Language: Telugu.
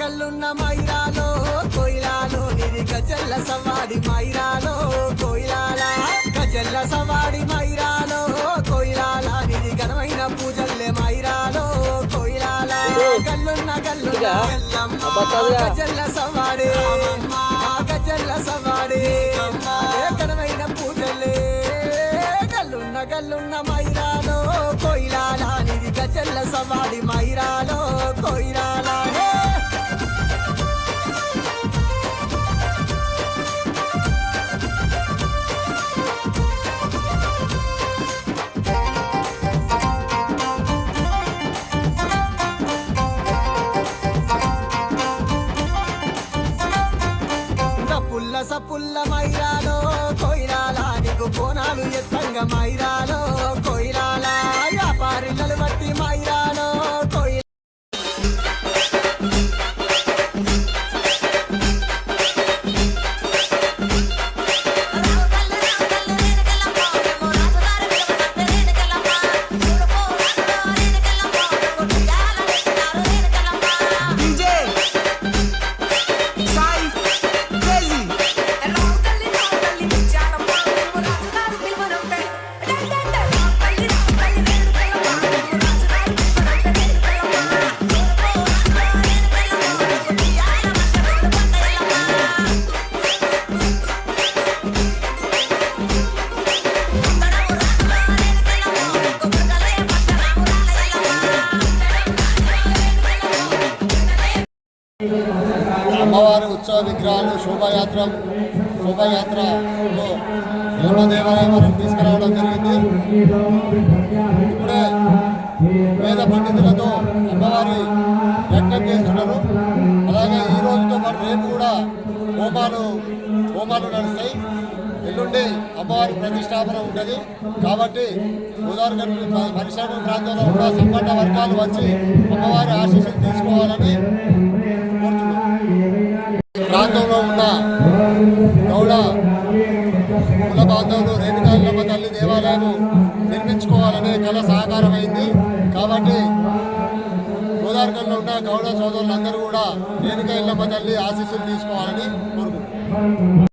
గల్లున్న మైరాలో కోయిలాలో నిది గజల్ల సవాడి మైరాలో కోయిలాల. గజల్ల సవాడి మైరాలో కోయిలాల నిది ఘనమైన పూజల్లే మైరాలో కోయిలాల. గల్లున్న ఎల్లమ్మ, గజల్ల సవాడి గజల్ల సవాడి ఘనమైన పూజలే గల్లున్న గల్లున్న మైరాలో కోయిలాల నిది గజల్ల సవాడి మైరాలో కోయిలాల. పుల్ల మైరాలో కొయిరాలా నీకు కోనాలు ఎత్తంగా మైరా. అమ్మవారి ఉత్సవ విగ్రహాలు శోభాయాత్ర శోభాయాత్రలో ఎల్లమ్మ దేవాలయం వరకు తీసుకురావడం జరిగింది. ఇప్పుడే వేద పండితులతో అమ్మవారి యజ్ఞం చేస్తున్నారు. అలాగే ఈ రోజుతో పాటు రేపు కూడా హోమాలు హోమాలు నడుస్తాయి. ఎల్లుండి అమ్మవారి ప్రతిష్టాపన ఉంటుంది. కాబట్టి గోదావరి పరిశ్రమ ప్రాంతంలో ఉన్న సంపన్న వర్గాలు వచ్చి అమ్మవారి ఆశీస్సులు తీసుకోవాలని కూడా కుల బాంధవులు రేణుకాయలమ్మ తల్లి దేవాలయం నిర్మించుకోవాలనే కళ సాకారమైంది. కాబట్టి గోదావరిలో ఉన్న గౌడ సోదరులందరూ కూడా రేణుకాయలమ్మ తల్లి ఆశీస్సులు తీసుకోవాలని కోరుకుంటున్నాం.